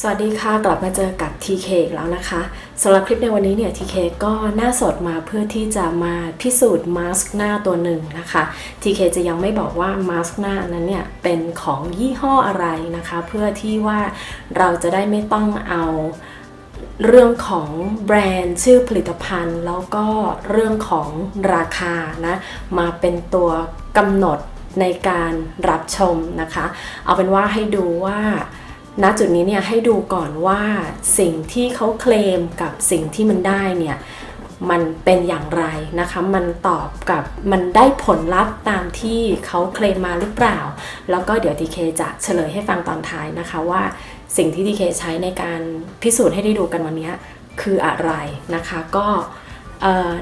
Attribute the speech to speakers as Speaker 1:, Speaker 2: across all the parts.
Speaker 1: สวัสดีค่ะกลับมาเจอกับ TK อีกแล้วนะคะสำหรับคลิปในวันนี้เนี่ย TK ก็หน้าสดมาเพื่อที่จะมาพิสูจน์มาสก์หน้าตัวหนึ่งนะคะ TK จะยังไม่บอกว่ามาสก์หน้านั้นเนี่ย เป็นของยี่ห้ออะไรนะคะ เพื่อที่ว่าเราจะได้ไม่ต้องเอาเรื่องของแบรนด์ชื่อผลิตภัณฑ์ แล้วก็เรื่องของราคานะมาเป็นตัวกำหนดในการรับชมนะคะ เอาเป็นว่าให้ดูว่า ณจุดนี้เนี่ยให้ดูก่อนว่าสิ่งที่เขาเคลมกับสิ่งที่มันได้เนี่ยมันเป็นอย่างไรนะคะ มันตอบกับมันได้ผลลัพธ์ตามที่เขาเคลมมาหรือเปล่า แล้วก็เดี๋ยวทีเคจะเฉลยให้ฟังตอนท้ายนะคะว่าสิ่งที่ทีเคใช้ในการพิสูจน์ให้ได้ดูกันวันนี้คืออะไรนะคะ ก็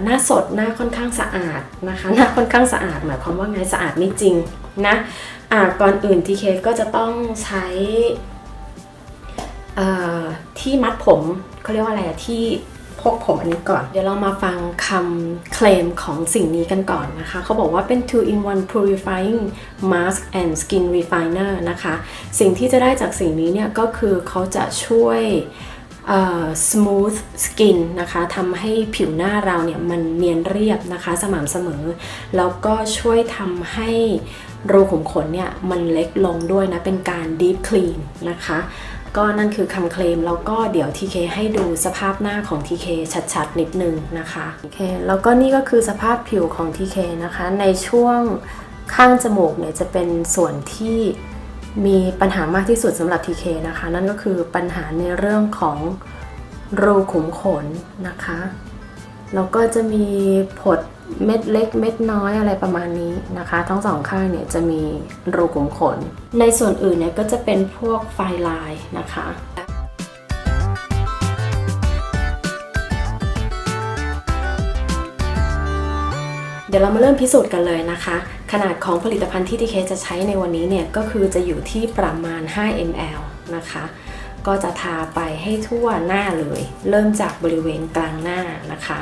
Speaker 1: หน้าสดหน้าค่อนข้างสะอาดนะคะ หน้าค่อนข้างสะอาด หมายความว่าไงสะอาดไม่จริงนะอ่าก่อนอื่นทีเคก็จะต้องใช้ ที่มัดผมเขาเรียกว่าอะไรที่พกผมอันนี้ก่อน เดี๋ยวเรามาฟังคำเคลมของสิ่งนี้กันก่อนนะคะ เขาบอกว่าเป็น two in one purifying mask and skin refiner นะคะ สิ่งที่จะได้จากสิ่งนี้เนี่ยก็คือเขาจะช่วย smooth skin นะคะทำให้ผิวหน้าเราเนี่ยมันเนียนเรียบนะคะสม่ำเสมอ แล้วก็ช่วยทำให้รูขุมขนเนี่ยมันเล็กลงด้วยนะ เป็นการ deep clean นะคะ ก็นั่นคือคำเคลมแล้วก็เดี๋ยว TK ให้ดูสภาพหน้าของ TK ชัดๆ นิดนึงนะคะโอเคแล้วก็นี่ก็คือสภาพผิวของ TK นะคะ ในช่วงข้างจมูกเนี่ยจะเป็นส่วนที่มีปัญหามากที่สุดสำหรับ TK นะคะ นั่นก็คือปัญหาในเรื่องของรูขุมขนนะคะ แล้วก็จะมีผด เม็ดเล็กเม็ดน้อยอะไรประมาณนี้นะคะ ทั้งสองข้างเนี่ยจะมีรูขุมขน ในส่วนอื่นเนี่ยก็จะเป็นพวกไฟลายนะคะเดี๋ยวเรามาเริ่มพิสูจน์กันเลยนะคะ ขนาดของผลิตภัณฑ์ที่ทีเคจะใช้ในวันนี้เนี่ย ก็คือจะอยู่ที่ประมาณ 5 ml นะคะ ก็จะทาไปให้ทั่วหน้าเลย เริ่มจากบริเวณกลางหน้านะคะ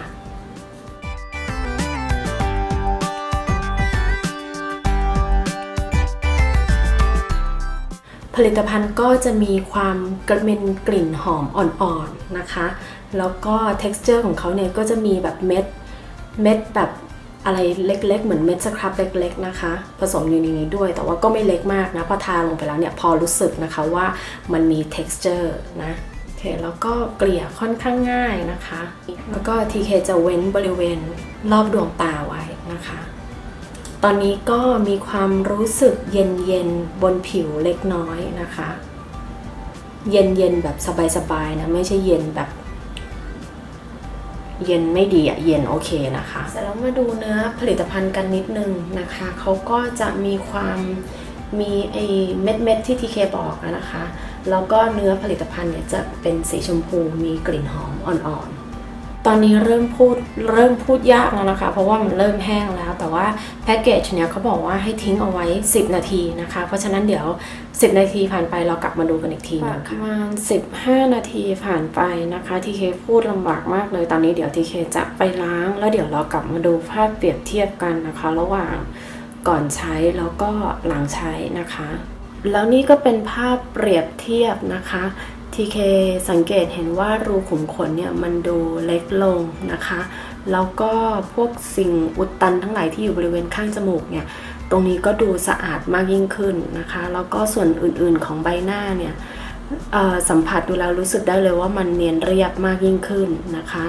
Speaker 1: ผลิตภัณฑ์ก็จะมีความกระเม็นกลิ่นหอมอ่อนๆนะคะ แล้วก็ texture ของเขาเนี่ยก็จะมีแบบเม็ดเม็ดแบบอะไรเล็กๆ เหมือนเม็ดสครับเล็กๆนะคะ ผสมอยู่ในนี้ด้วย แต่ว่าก็ไม่เล็กมากนะ พอทาลงไปแล้วเนี่ยพอรู้สึกนะคะว่ามันมี texture นะโอเคแล้วก็เกลี่ยค่อนข้างง่ายนะคะ แล้วก็ TK จะเว้นบริเวณรอบดวงตาไว้นะคะ ตอนนี้ก็มีความรู้สึกเย็นๆบนผิวเล็กน้อยนะคะ เย็นๆแบบสบายๆนะไม่ใช่เย็นแบบ เย็นไม่ดีอะเย็นโอเคนะคะเสร็จแล้วมาดูเนื้อผลิตภัณฑ์กันนิดนึงนะคะเขาก็จะมีความมีไอเม็ดเม็ดที่ทีเคบอกนะคะ แล้วก็เนื้อผลิตภัณฑ์เนี่ยจะเป็นสีชมพูมีกลิ่นหอมอ่อนๆ ตอนนี้เริ่มพูดเริ่มพูดยากแล้วนะคะ เพราะว่ามันเริ่มแห้งแล้ว แต่ว่าแพ็กเกจเนี่ยเขาบอกว่าให้ทิ้งเอาไว้ 10 นาทีนะคะ เพราะฉะนั้นเดี๋ยว 10 นาทีผ่านไปเรากลับมาดูกันอีกทีนึงค่ะประมาณ15 นาทีผ่านไปนะคะทีเคพูดลำบากมากเลย ตอนนี้เดี๋ยวทีเคจะไปล้าง แล้วเดี๋ยวเรากลับมาดูภาพเปรียบเทียบกันนะคะ ระหว่างก่อนใช้แล้วก็หลังใช้นะคะ แล้วนี่ก็เป็นภาพเปรียบเทียบนะคะ ทีเคสังเกตเห็นว่ารูขุมขนเนี่ยมันดูเล็กลงนะคะ แล้วก็พวกสิ่งอุดตันทั้งหลายที่อยู่บริเวณข้างจมูกเนี่ย ตรงนี้ก็ดูสะอาดมากยิ่งขึ้นนะคะ แล้วก็ส่วนอื่นๆของใบหน้าเนี่ยสัมผัสดูแล้วรู้สึกได้เลยว่ามันเนียนเรียบมากยิ่งขึ้นนะคะ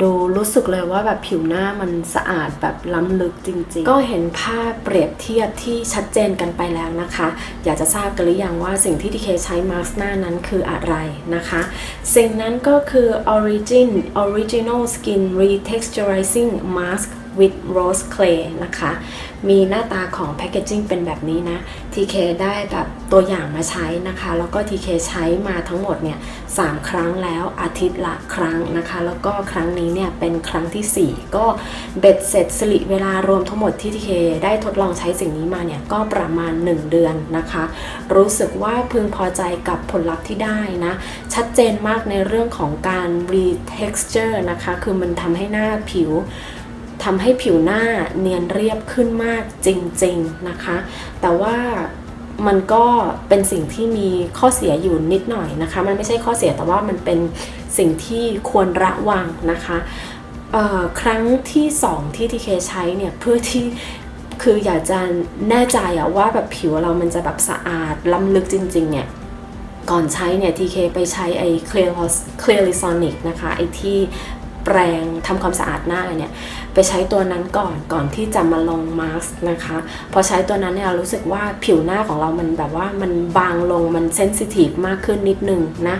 Speaker 1: ดูรู้สึกเลยว่าแบบผิวหน้ามันสะอาดแบบล้ำลึกจริง ๆ ก็เห็นภาพเปรียบเทียบที่ชัดเจนกันไปแล้วนะคะ อยากจะทราบกันหรือยังว่าสิ่งที่ทีเคใช้มาสก์หน้านั้นคืออะไรนะคะ สิ่งนั้นก็คือ Origin Original Skin Retexturizing Mask with Rose Clay นะคะ มีหน้าตาของแพคเกจิ้งเป็นแบบนี้นะ TK ได้แบบตัวอย่างมาใช้นะคะ แล้วก็ TK ใช้มาทั้งหมดเนี่ย3ครั้งแล้วอาทิตย์ละครั้งนะคะ แล้วก็ครั้งนี้เนี่ยเป็นครั้งทีสี่4 ก็เบ็ดเสร็จสิริเวลารวมทั้งหมดที่ TK ได้ทดลองใช้สิ่งนี้มาเนี่ยก็ประมาณ 1 เดือนนะคะ รู้สึกว่าพึงพอใจกับผลลัพธ์ที่ได้นะ ชัดเจนมากในเรื่องของการ retexture นะคะ คือมันทำให้หน้าผิว ทำให้ผิวหน้าเนียนเรียบขึ้นมากจริงๆนะคะ แต่ว่ามันก็เป็นสิ่งที่มีข้อเสียอยู่นิดหน่อยนะคะ มันไม่ใช่ข้อเสียแต่ว่ามันเป็นสิ่งที่ควรระวังนะคะครั้งที่ 2 ที่ทีเคใช้เนี่ยเพื่อที่คืออยากจะแน่ใจอะว่าแบบผิวเรามันจะแบบสะอาดล้ำลึกจริง ๆ เนี่ย ก่อนใช้เนี่ย TK ไปใช้ไอ้ Clear Clearisonic นะคะไอ้ที่แปรงทำความสะอาดหน้าเนี่ย ไปใช้ตัวนั้นก่อนก่อนที่จะมาลงมาสก์นะคะพอใช้ตัวนั้นเนี่ยรู้สึกว่าผิวหน้าของเรามันแบบว่ามันบางลงมันเซนซิทีฟมากขึ้นนิดนึงนะ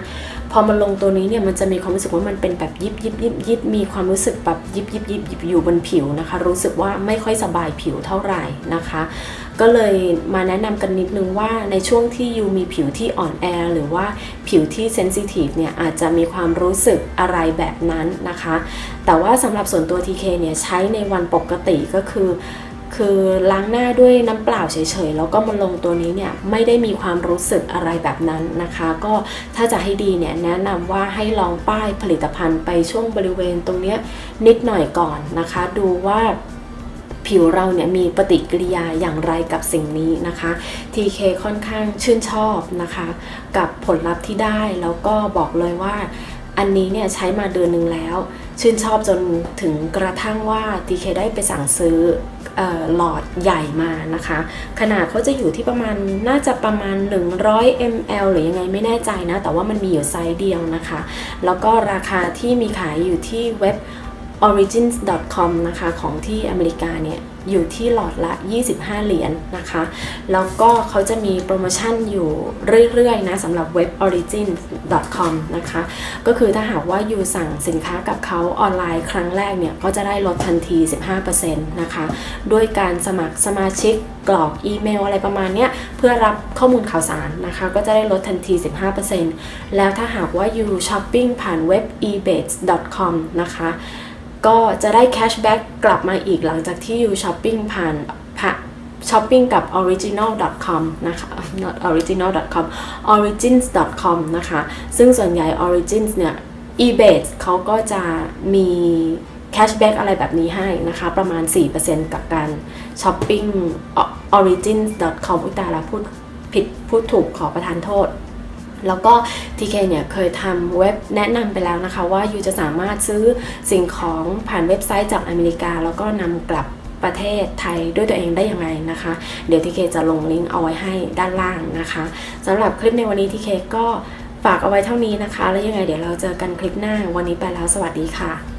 Speaker 1: พอมาลงตัวนี้เนี่ยมันจะมีความรู้สึกว่ามันเป็นแบบยิบยิบยิบยิบมีความรู้สึกแบบยิบยิบยิบยิบอยู่บนผิวนะคะ รู้สึกว่าไม่ค่อยสบายผิวเท่าไหร่นะคะ ก็เลยมาแนะนำกันนิดนึงว่าในช่วงที่ยูมีผิวที่อ่อนแอหรือว่าผิวที่เซนซิทีฟเนี่ยอาจจะมีความรู้สึกอะไรแบบนั้นนะคะ แต่ว่าสำหรับส่วนตัว TK เนี่ยใช้ในวันปกติก็คือคือล้างหน้าด้วยน้ำเปล่าเฉยๆ แล้วก็มาลงตัวนี้เนี่ยไม่ได้มีความรู้สึกอะไรแบบนั้นนะคะ ก็ถ้าจะให้ดีเนี่ยแนะนำว่าให้ลองป้ายผลิตภัณฑ์ไปช่วงบริเวณตรงเนี้ยนิดหน่อยก่อนนะคะ ดูว่า ผิวเราเนี่ยมีปฏิกิริยาอย่างไรกับสิ่งนี้นะคะ TK ค่อนข้างชื่นชอบนะคะ กับผลลัพธ์ที่ได้แล้วก็บอกเลยว่าอันนี้เนี่ยใช้มาเดือนหนึ่งแล้ว ชื่นชอบจนถึงกระทั่งว่า TK ได้ไปสั่งซื้อหลอดใหญ่มานะคะ ขนาดเขาจะอยู่ที่ประมาณน่าจะประมาณ 100 ml หรือยังไงไม่แน่ใจนะ แต่ว่ามันมีอยู่ไซส์เดียวนะคะ แล้วก็ราคาที่มีขายอยู่ที่เว็บ origins.com นะคะของที่อเมริกาเนี่ยอยู่ที่หลอดละ 25 เหรียญนนะคะ แล้วก็เขาจะมีโปรโมชั่นอยู่เรื่อยๆนะสำหรับเว็บ origins.com นะคะ ก็คือถ้าหากว่ายูสั่งสินค้ากับเขาออนไลน์ครั้งแรกเนี่ย ก็จะได้ลดทันที 15%นะคะ ด้วยการสมัครสมาชิกกรอกอีเมลอะไรประมาณเนี้ยเพื่อรับข้อมูลข่าวสารนะคะ ก็จะได้ลดทันที 15%แล้วถ้าหากว่ายูช้อปปิ้งผ่านเว็บ ebates.com นะคะ ก็จะได้แคชแบ็กกลับมาอีกหลังจากที่อยู่ช้อปปิ้งผ่านช้อปปิ้งกับ original.com นะคะ not original.com origins.com นะคะ ซึ่งส่วนใหญ่ origins เนี่ย ebay เขาก็จะมีแคชแบ็กอะไรแบบนี้ให้นะคะ ประมาณ 4%กับการช้อปปิ้ง origins.com อุตาละพูดผิดพูดถูกขอประทานโทษ แล้วก็ TK เนี่ยเคยทำเว็บแนะนำไปแล้วนะคะว่ายูจะสามารถซื้อสิ่งของผ่านเว็บไซต์จากอเมริกา แล้วก็นำกลับประเทศไทยด้วยตัวเองได้ยังไงนะคะ เดี๋ยวทีเคจะลงลิงก์เอาไว้ให้ด้านล่างนะคะสำหรับคลิปในวันนี้ทีเคก็ฝากเอาไว้เท่านี้นะคะ แล้วยังไงเดี๋ยวเราเจอกันคลิปหน้าวันนี้ไปแล้วสวัสดีค่ะ